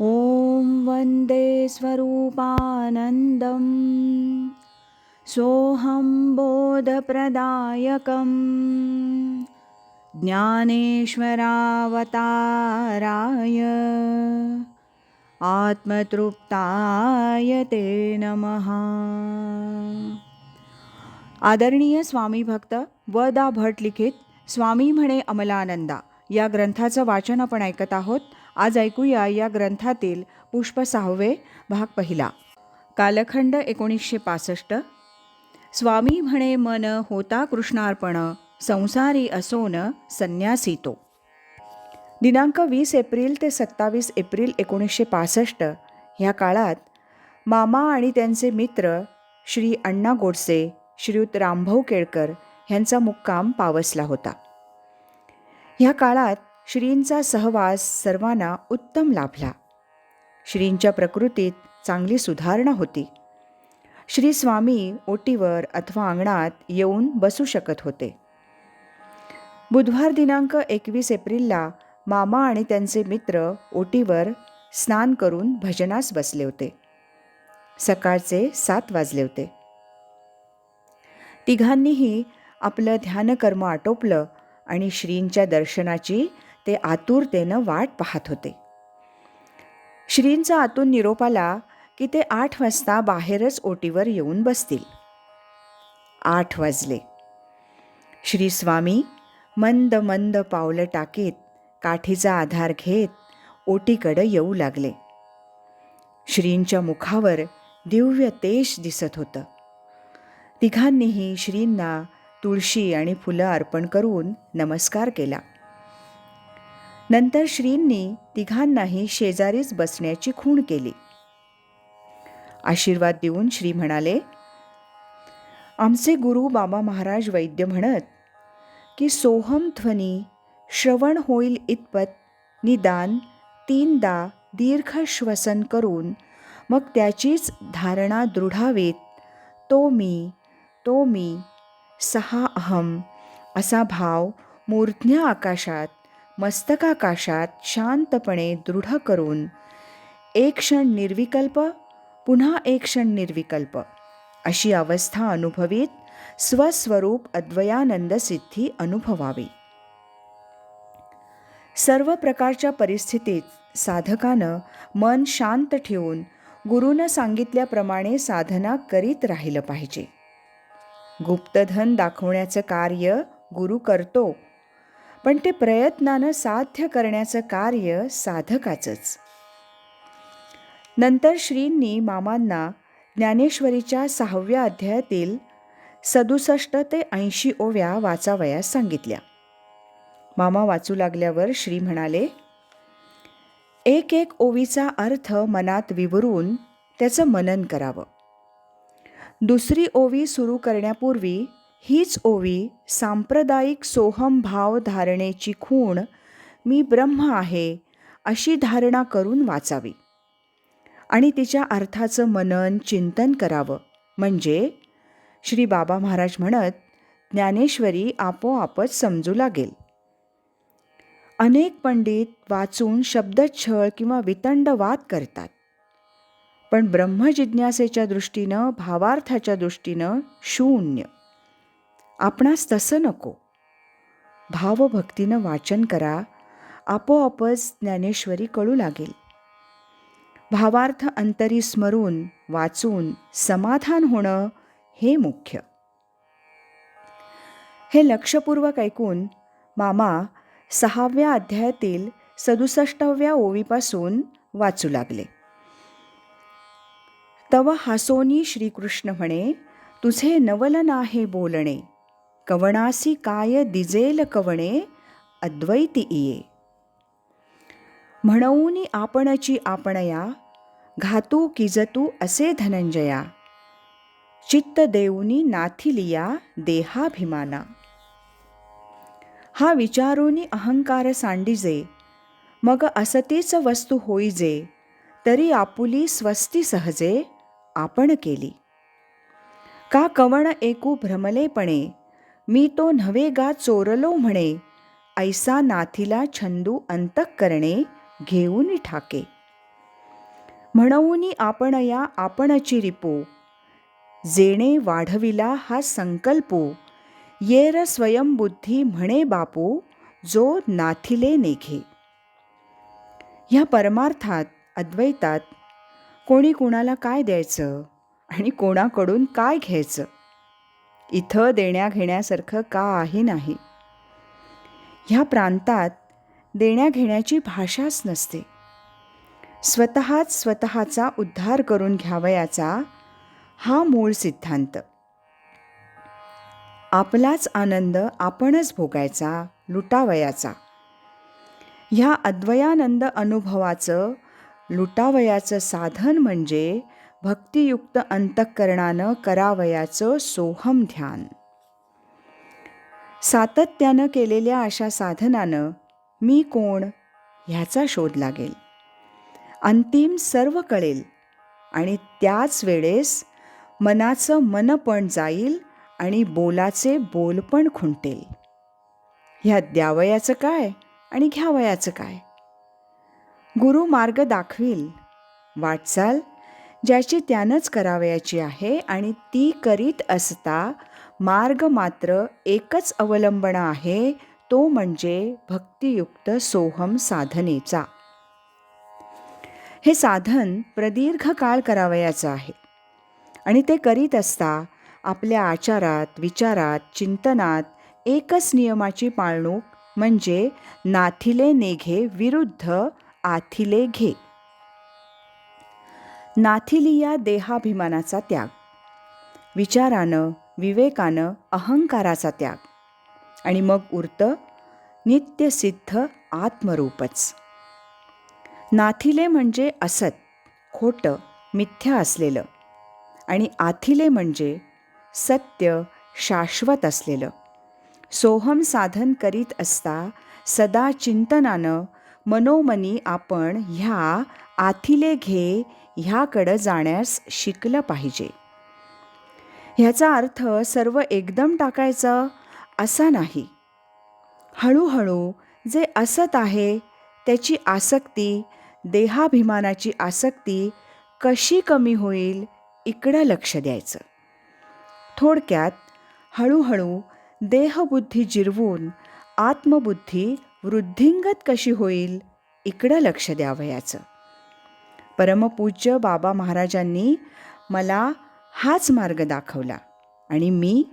ॐ वन्दे स्वरूपानन्दं सोऽहं बोधप्रदायकं ज्ञानेश्वरावताराय आत्मतृप्ताय ते नमः। आदरणीय स्वामी भक्त व दा भट लिखित स्वामी म्हणे अमलानंदा या ग्रंथाचं वाचन आपण ऐकत आहोत. आज ऐकूया या ग्रंथातील पुष्प सहावे भाग पहिला. कालखंड एकोणीसशे पासष्ट. स्वामी म्हणे मन होता कृष्णार्पण संसारी असोन संन्यासी तो दिनांक वीस एप्रिल ते सत्तावीस एप्रिल एकोणीसशे पासष्ट ह्या काळात मामा आणि त्यांचे मित्र श्री अण्णा गोडसे श्रीयुत रामभाऊ केळकर ह्यांचा मुक्काम पावसला होता. ह्या काळात श्रींचा सहवास सर्वांना उत्तम लाभला. श्रींच्या प्रकृतीत चांगली सुधारणा होती. श्री स्वामी ओटीवर अथवा अंगणात येऊन बसू शकत होते. बुधवार दिनांक एकवीस एप्रिलला मामा आणि त्यांचे मित्र ओटीवर स्नान करून भजनास बसले होते. सकाळचे सात वाजले होते. तिघांनीही आपलं ध्यानकर्म आटोपलं आणि श्रींच्या दर्शनाची ते आतुरतेनं वाट पाहत होते. श्रींचा आतून निरोप आला की ते आठ वाजता बाहेरच ओटीवर येऊन बसतील. आठ वाजले. श्री स्वामी मंद मंद पावलं टाकीत काठीचा आधार घेत ओटीकडं येऊ लागले. श्रींच्या मुखावर दिव्य तेज दिसत होतं. तिघांनीही श्रींना तुळशी आणि फुलं अर्पण करून नमस्कार केला. नंतर श्रींनी तिघांनाही शेजारीच बसण्याची खूण केली. आशीर्वाद देऊन श्री म्हणाले आमचे गुरु बाबा महाराज वैद्य म्हणत की सोहम ध्वनी श्रवण होईल इतपत निदान तीनदा दीर्घ श्वसन करून मग त्याचीच धारणा दृढावीत तो मी तो मी सहा अहम असा भाव मूर्ध्य आकाशात मस्तकाकाशात शांतपणे दृढ करून एक क्षण निर्विकल्प पुन्हा एक क्षण निर्विकल्प. अशी अवस्था अनुभवीत स्वस्वरूप अद्वयानंद सिद्धी अनुभवावी. सर्व प्रकारच्या परिस्थितीत साधकानं मन शांत ठेवून गुरुनं सांगितल्याप्रमाणे साधना करीत राहिलं पाहिजे. गुप्तधन दाखवण्याचं कार्य गुरु करतो पण ते प्रयत्नानं साध्य करण्याचं कार्य साधकाचंच. नंतर श्रींनी मामांना ज्ञानेश्वरीच्या सहाव्या अध्यायातील सदुसष्ट ते ऐंशी ओव्या वाचावयास सांगितल्या. मामा वाचू लागल्यावर श्री म्हणाले एक एक ओवीचा अर्थ मनात विवरून त्याचं मनन करावं. दुसरी ओवी सुरू करण्यापूर्वी हीच ओवी सांप्रदायिक सोहम भाव धारणेची खूण मी ब्रह्म आहे अशी धारणा करून वाचावी. आणि तिच्या अर्थाचं मनन चिंतन करावं. म्हणजे श्री बाबा महाराज म्हणत ज्ञानेश्वरी आपोआपच समजू लागेल. अनेक पंडित वाचून शब्दच्छळ किंवा वितंड वाद करतात. पण ब्रह्मजिज्ञासेच्या दृष्टीनं भावार्थाच्या दृष्टीनं शून्य. आपणास तसं नको. भावभक्तीनं वाचन करा आपोआपच ज्ञानेश्वरी कळू लागेल. भावार्थ अंतरी स्मरून वाचून समाधान होणं हे मुख्य. हे लक्षपूर्वक ऐकून मामा सहाव्या अध्यायातील सदुसष्टाव्या ओवीपासून वाचू लागले. तव हासोनी श्रीकृष्ण म्हणे तुझे नवलन आहे बोलणे कवणासी काय दिजेल कवणे अद्वैती इये म्हणून आपणची आपणया घातू किजतू असे धनंजया चित्त देऊनी नाथिलिया देहाभिमाना हा विचारूनी अहंकार सांडिजे मग असतीच वस्तू होईजे तरी आपुली स्वस्ती सहजे आपण केली का कवण एकू भ्रमलेपणे मी तो नव्हे गा चोरलो म्हणे. ऐसा नाथीला छंदू अंतक करणे घेऊन ठाके. म्हणून आपण या आपणची रिपो. जेणे वाढविला हा संकल्पो. येर स्वयंबुद्धी म्हणे बापू जो नाथिले नेघे. ह्या परमार्थात अद्वैतात कोणी कुणाला काय द्यायचं आणि कोणाकडून काय घ्यायचं? इथं देण्या घेण्यासारखं काही नाही. ह्या प्रांतात देण्याघेण्याची भाषाच नसते. स्वतःच स्वतःचा उद्धार करून घ्यावयाचा हा मूळ सिद्धांत. आपलाच आनंद आपणच भोगायचा लुटावयाचा. ह्या अद्वयानंद अनुभवाचं लुटावयाचं साधन म्हणजे भक्तियुक्त अंतःकरणानं करावयाचं सोहम ध्यान. सातत्यानं केलेल्या अशा साधनानं मी कोण ह्याचा शोध लागेल. अंतिम सर्व कळेल आणि त्याच वेळेस मनाचं मन पण जाईल आणि बोलाचे बोल पण खुंटेल. ह्यात द्यावयाचं काय आणि घ्यावयाचं काय? गुरु मार्ग दाखवील. वाटचाल ज्याची त्यानंच करावयाची आहे आणि ती करीत असता मार्ग मात्र एकच अवलंबन आहे तो म्हणजे भक्तियुक्त सोहम साधनेचा. हे साधन प्रदीर्घ काळ करावयाचं आहे आणि ते करीत असता आपल्या आचारात विचारात चिंतनात एकच नियमाची पाळणूक म्हणजे नाथिले नेघे विरुद्ध आथिले घे नाथिलिया देहाभिमानाचा त्याग. विचारानं विवेकानं अहंकाराचा त्याग. आणि मग उरतं नित्यसिद्ध आत्मरूपच. नाथिले म्हणजे असत खोटं मिथ्या असलेलं. आणि आथिले म्हणजे सत्य शाश्वत असलेलं. सोहम साधन करीत असता सदा चिंतनानं मनोमनी आपण ह्या आथिले घे ह्याकडं जाण्यास शिकलं पाहिजे. ह्याचा अर्थ सर्व एकदम टाकायचं असा नाही. हळूहळू जे असत आहे त्याची आसक्ती देहाभिमानाची आसक्ती कशी कमी होईल इकडं लक्ष द्यायचं. थोडक्यात हळूहळू देहबुद्धी जिरवून आत्मबुद्धी वृद्धिंगत कशी होईल इकडं लक्ष द्यावयाचं परमपूज्य बाबा महाराजांनी मला हाच मार्ग दाखवला आणि मी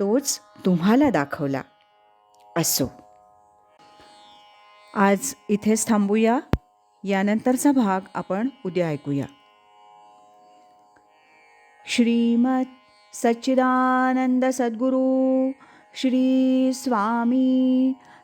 तोच तुम्हाला दाखवला. असो. आज इथेच थांबूया. यानंतरचा भाग आपण उद्या ऐकूया. श्रीमत सच्चिदानंद सद्गुरू श्री स्वामी